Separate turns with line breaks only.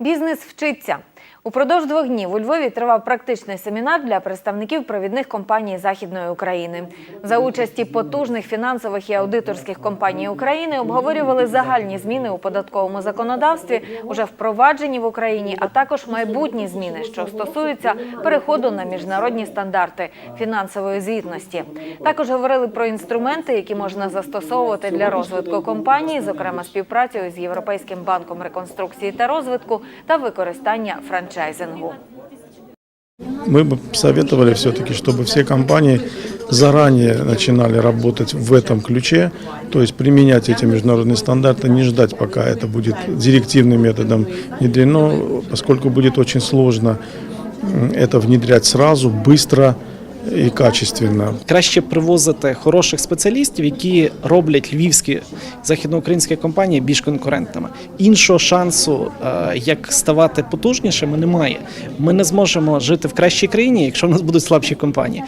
Бізнес вчиться. Упродовж двох днів у Львові тривав практичний семінар для представників провідних компаній Західної України. За участі потужних фінансових і аудиторських компаній України обговорювали загальні зміни у податковому законодавстві, уже впроваджені в Україні, а також майбутні зміни, що стосуються переходу на міжнародні стандарти фінансової звітності. Також говорили про інструменти, які можна застосовувати для розвитку компанії, зокрема співпрацю з Європейським банком реконструкції та розвитку та використання франчайзингу.
Мы бы советовали все-таки, чтобы все компании заранее начинали работать в этом ключе, то есть применять эти международные стандарты, не ждать, пока это будет директивным методом внедрено, поскольку будет очень сложно м, это внедрять сразу, быстро и качественно.
Краще привозити хороших спеціалістів, які роблять львівські західноукраїнські компанії більш конкурентними. Іншого шансу, е, як ставати потужнішими, немає. Ми не зможемо жити в кращій країні, якщо в нас будуть слабші компанії.